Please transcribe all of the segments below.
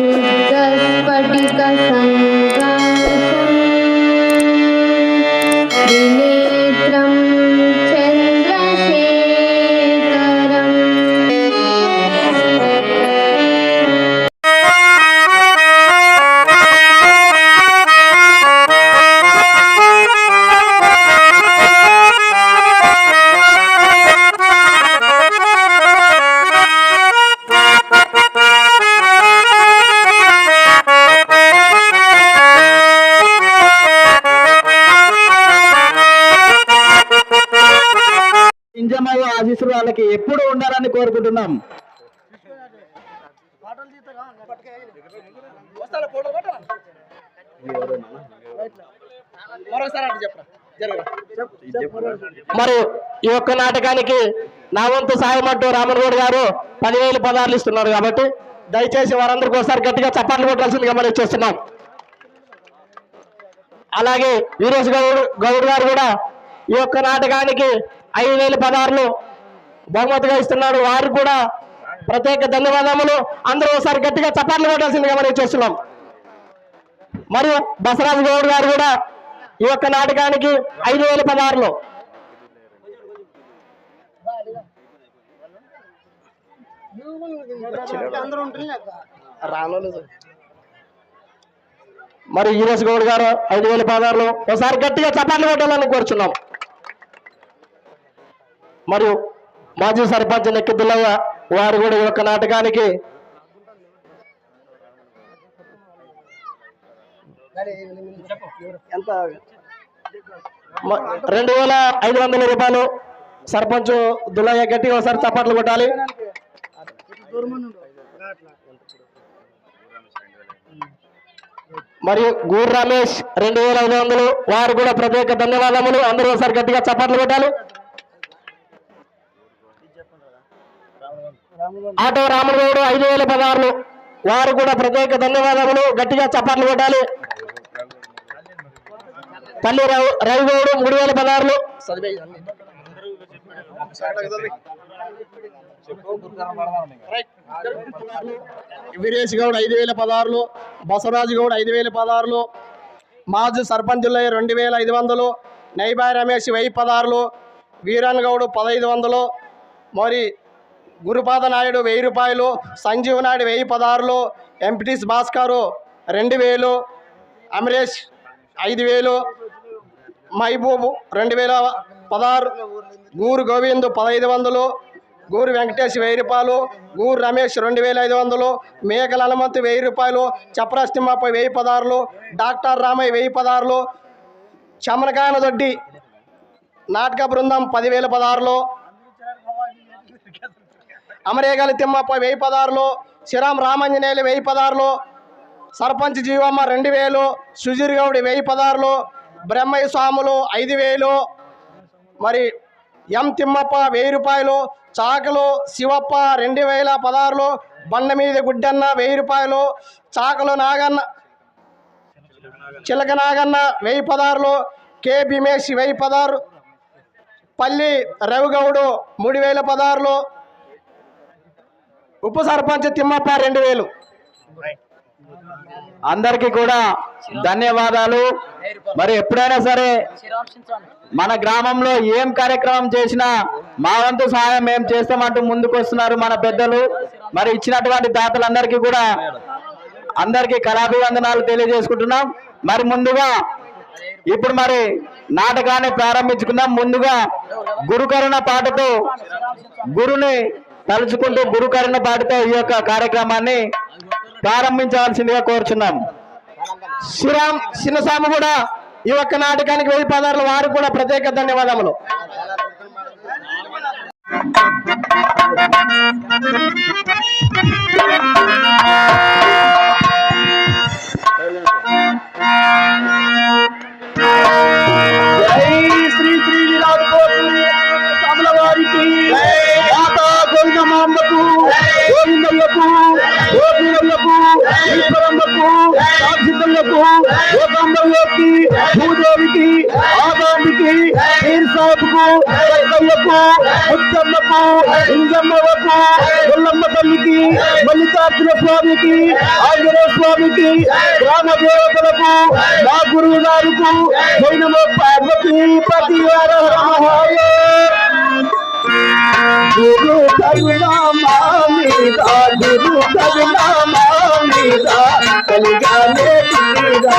दस पटी का संग కోరుకుంటున్నాం. మరి ఈ యొక్క నాటకానికి నా వంతు సాయం అంటూ రామన్గౌడ్ గారు పదివేలు పదార్లు ఇస్తున్నారు కాబట్టి దయచేసి వారందరికీ ఒకసారి గట్టిగా చప్పట్లు కొట్టాల్సిందిగా మనం చేస్తున్నాం. అలాగే వీరేష్ గౌడ్ గౌడ్ గారు కూడా ఈ యొక్క నాటకానికి ఐదు వేల పదార్లు బహుమతిగా ఇస్తున్నాడు. వారు కూడా ప్రత్యేక ధన్యవాదములు. అందరూ ఒకసారి గట్టిగా చప్పట్లు కొట్టాల్సిందిగా మనం చూస్తున్నాం. మరియు బసరాజు గౌడ్ గారు కూడా ఈ యొక్క నాటకానికి ఐదు వేల పదహారులు. మరి ఈరోజు గౌడ్ గారు ఐదు వేల పదహారులో ఒకసారి గట్టిగా చప్పట్లు కొట్టాలని కోరుచున్నాం. మరియు మాజీ సర్పంచ్ నెక్కిద్దులయ్య వారు కూడా ఈ యొక్క నాటకానికి రెండు వేల ఐదు వందల రూపాయలు. సర్పంచ్ దులయ్య గట్టిగా ఒకసారి చప్పట్లు కొట్టాలి. మరియు గూర్ రమేష్ రెండు వేల ఐదు వందలు. వారు కూడా ప్రత్యేక ధన్యవాదములు. అందరూ ఒకసారి గట్టిగా చప్పట్లు కొట్టాలి. ఆటో రామగౌడు ఐదు వేల పదహారులు. వారు కూడా ప్రత్యేక ధన్యవాదములు. గట్టిగా చప్పట్లు కొట్టాలి. పల్లి రవి రవిగౌడు మూడు వేల పదహారులు. వీరేష్ గౌడ్ ఐదు వేల పదహారులు. బసవరాజు గౌడ్ ఐదు వేల పదహారులు. మాజీ సర్పంచుల రెండు వేల ఐదు వందలు. నైబాయ్ రమేష్ వెయ్యి పదహారులు. వీరన్ గౌడ్ పదహైదు వందలు. మరి గురుపాద నాయుడు వెయ్యి రూపాయలు సంజీవ్ నాయుడు వెయ్యి పదహారులు ఎంపీటీస్ భాస్కరు రెండు వేలు అమరేష్ ఐదు వేలు మహబూబ్ రెండు వేల పదహారు గూరు గోవింద్ పదహైదు వందలు గూరు వెంకటేష్ వెయ్యి రూపాయలు గూరు రమేష్ రెండు వేల ఐదు వందలు మేకల హనుమంత్ వెయ్యి రూపాయలు చప్రాస్ తిమ్మప్ప వెయ్యి పదహారులు డాక్టర్ రామయ్య వెయ్యి పదహారులు చమనకాయన దొడ్డి నాటక బృందం పదివేల పదహారులు అమరేగలి తిమ్మప్ప వెయ్యి పదారులు శ్రీరామ్ రామంజనేయులు వెయ్యి పదారులు సర్పంచ్ జీవమ్మ రెండు వేలు సుజీర్ గౌడి వెయ్యి పదారులు బ్రహ్మయ్య స్వాములు ఐదు వేలు మరి ఎం తిమ్మప్ప వెయ్యి రూపాయలు చాకలు శివప్ప రెండు వేల పదారులు బండ మీద గుడ్డన్న వెయ్యి రూపాయలు చాకలు నాగన్న చిలక నాగన్న వెయ్యి పదారులు కే భీమేష్ వెయ్యి పదారు పల్లి రవిగౌడు మూడు వేల పదారులు ఉప సర్పంచ్ తిమ్మప్ప రెండు వేలు. అందరికీ కూడా ధన్యవాదాలు. మరి ఎప్పుడైనా సరే మన గ్రామంలో ఏం కార్యక్రమం చేసినా మా వంతు సహాయం మేము చేస్తామంటూ ముందుకు వస్తున్నారు మన పెద్దలు. మరి ఇచ్చినటువంటి దాతలందరికీ కూడా అందరికీ కళాభివందనాలు తెలియజేసుకుంటున్నాం. మరి ముందుగా ఇప్పుడు మరి నాటకాన్ని ప్రారంభించుకుందాం. ముందుగా గురుకరుణ పాటతో గురుని తలుచుకుంటూ గురుకరణ పాటితో ఈ యొక్క కార్యక్రమాన్ని ప్రారంభించవలసిందిగా కోరుచున్నాం. శ్రీరామ్ చిన్నస్వామి కూడా ఈ ఒక్క నాటకానికి వెయ్యి పదార్లు వారు కూడా ప్రత్యేక ధన్యవాదములు. జై తల్లికి మల్లికార్జున స్వామికి ఆంజనేయ స్వామికి గ్రామ దేవతలకు మా గురువు గారికి జైనమ పార్వతీ పతి గురు కరుణామా మీద గురు కరుణామా మీద కలిగానే తీరా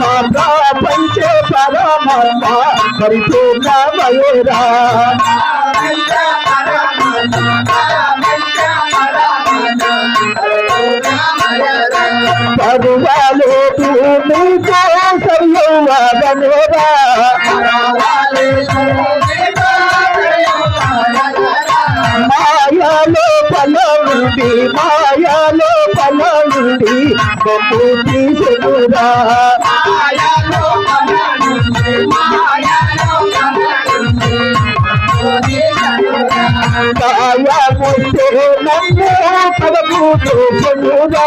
పరమాత్మ ప్రపంచ పరమాత్మ పరిపూర్ణమయేరా పరువాలు నీకు సర్వమేరా మాయాలో పలవుండి మాయాలో పలవుండి గొప్ప తీసుకురా కాయముంటే నన్ను పదమూడు పొందురా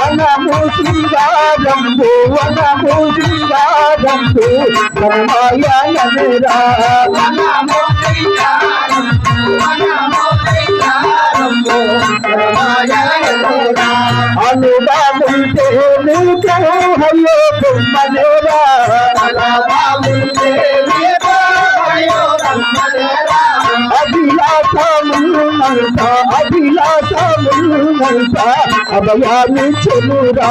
వనము సింగారంబు వనము సింగారంబు మాయనరా అనుభవించే నీకు హయ్యో బొమ్మనేరా అభిలాషమున్నంత అభిలాషమున్నంత అభయాన్ని చెలురా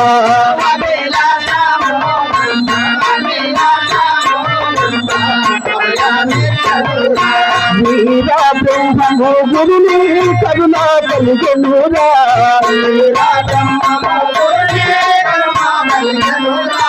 వీరా బ్రహ్మము గురుని కరుణా కలిగనురా. సారా బ్రహ్మము గురుని కరుణా కలిగనురా.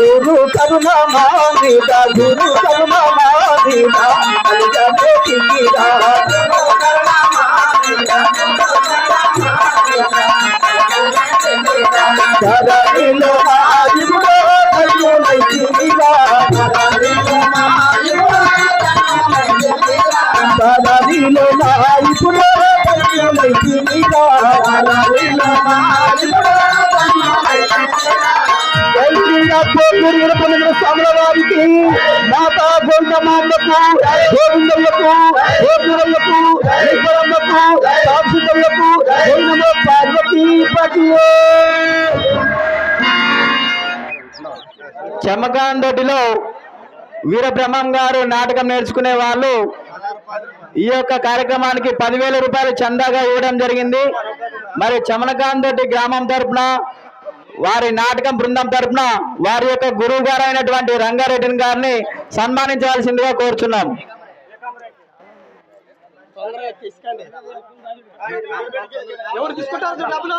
గురు కరుణ మానిద గురు కరుణ మానిద కలిగనే తిరిగిరా ధరణిలో ధరణిలో నాయుధో స్వాముల వారికి మాతా గోవిందమ్మకు గోపురమ్మకు ఈశ్వరమ్మకు గోవిందమ్మ వీరబ్రహ్మం గారు నాటకం నేర్చుకునే వాళ్ళు ఈ యొక్క కార్యక్రమానికి పదివేల రూపాయలు చందాగా ఇవ్వడం జరిగింది. మరి చమనకాందొడ్డి గ్రామం తరపున వారి నాటకం బృందం తరపున వారి యొక్క గురువు గారు అయినటువంటి రంగారెడ్డి గారిని సన్మానించవలసిందిగా కోరుచున్నాం. ఎవరు తీసుకుంటారు డబ్బులు?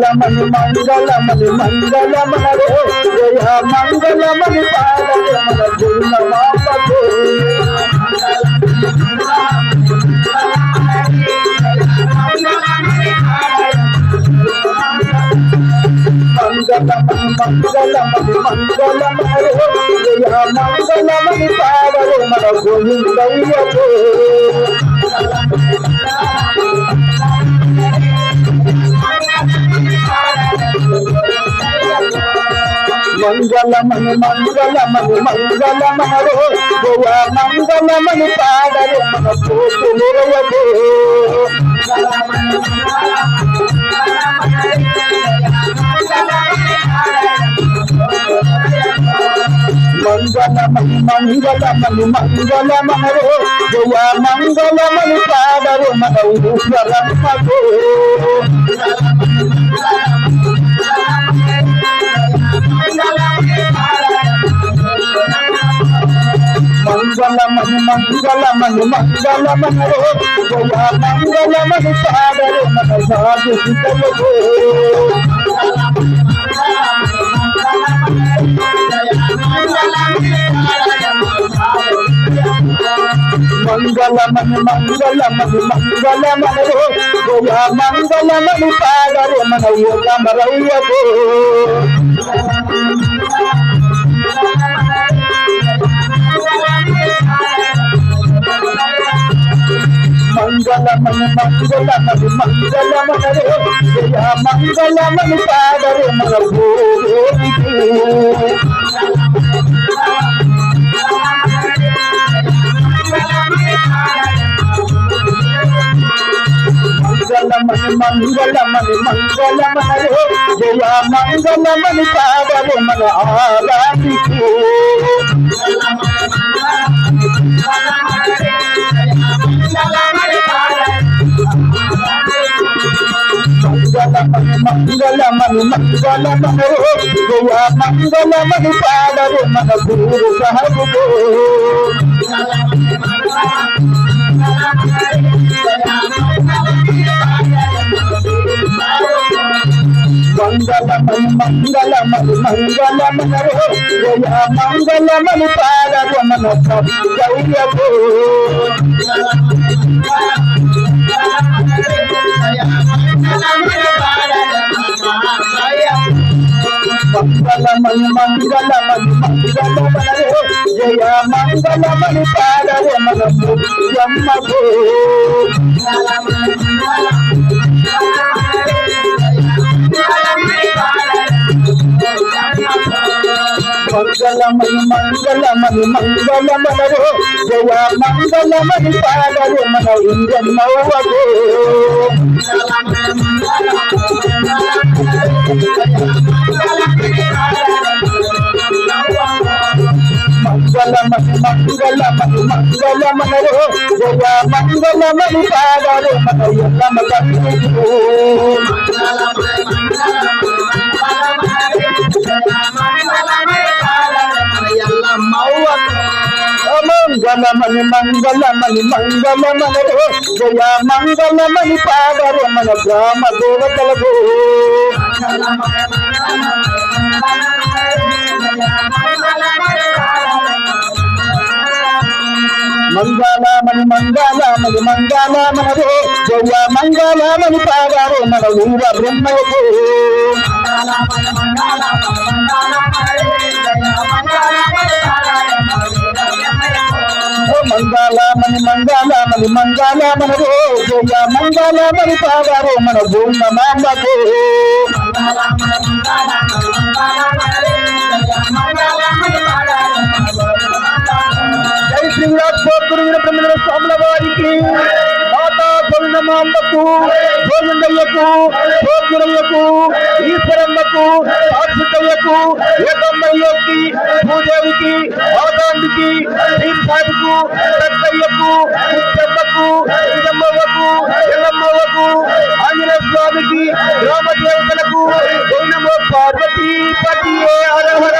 మంగళమని మంగళమని మంగళమనరే. జయ మంగళమని పాదమన గుణ మాపతో మంగళమని మంగళమని మంగళమనరే జయ మంగళమని పాడరు మన గోవిందయ్యకు మంగళమని మంగళమని మంగళమనరు జయ మంగళమని పాడరు మన కోతులయకు మంగళమని మంగళమని మంగళమనరు జయ మంగళమని పాడరు మన ఈశ్వరమ్మకు మంగళమని మంగళమని మంగళమనరు జయ మంగళమని పాడరు మన సాధు సిద్ధలకు మంగళమని మంగళమని మంగళమనరు జయ మంగళమని పాడరు మన యోగమరయ్యకు మంగళమని మంగళమని మంగళమనరు జయ మంగళమని పాడరు మన భూదేవికి మంగళమని మంగళమని మంగళమనరు జయ మంగళమని పాడరు మన ఆరాధికి మంగళమని మంగళమని మంగళమనరు జయ మంగళమని పాడరు మన గురు సహబుకు మంగళమని మంగళమని మంగళమనరు జయ మంగళమని పాడరు మన సౌర్యకు మంగళమని మంగళమని మంగళమనరు జయ మంగళమని పాడరు మనము ముఖ్యమ్మకు మంగళమణి మంగళమణి మంగళమనరు జయ మంగళమని పాడరు మన ఇంద్రమ్మకు మంగళమని మంగళమని మంగళమనరు జయ మంగళమని పాడరు మన ఎల్లమ్మ తల్లికు మంగళమని మంగళమనరు జయ మంగళమని పాడరు మన గ్రామ దేవతలకు మంగళమని మంగళమని మంగళమనరు జయ మంగళమని పాడారు మన వీర బ్రహ్మకు. మంగళమని మంగళమని మంగళమనరు జయ మంగళమని పాడారు మన భూమ మాంబకు జై శ్రీరాజ్ గోపురీర రాజగోగురుల స్వాముల వారికి మాతా గోవిందమాంబకు గోవిందయ్యకు గోకురయ్యకు ఈశ్వరమ్మకు ఆశ్రితయ్యకు ఏకమ్మయ్యకి భూదేవికి ఆదాండికి భీమ్ సాహిబ్కు సత్తయ్యకు ముత్తమ్మకు ఇదమ్మవ్వకు ఎల్లమ్మవ్వకు ఆంజనేయ స్వామికి గ్రామ దేవతలకు గౌనమ్మ పార్వతీ పతియే హర హర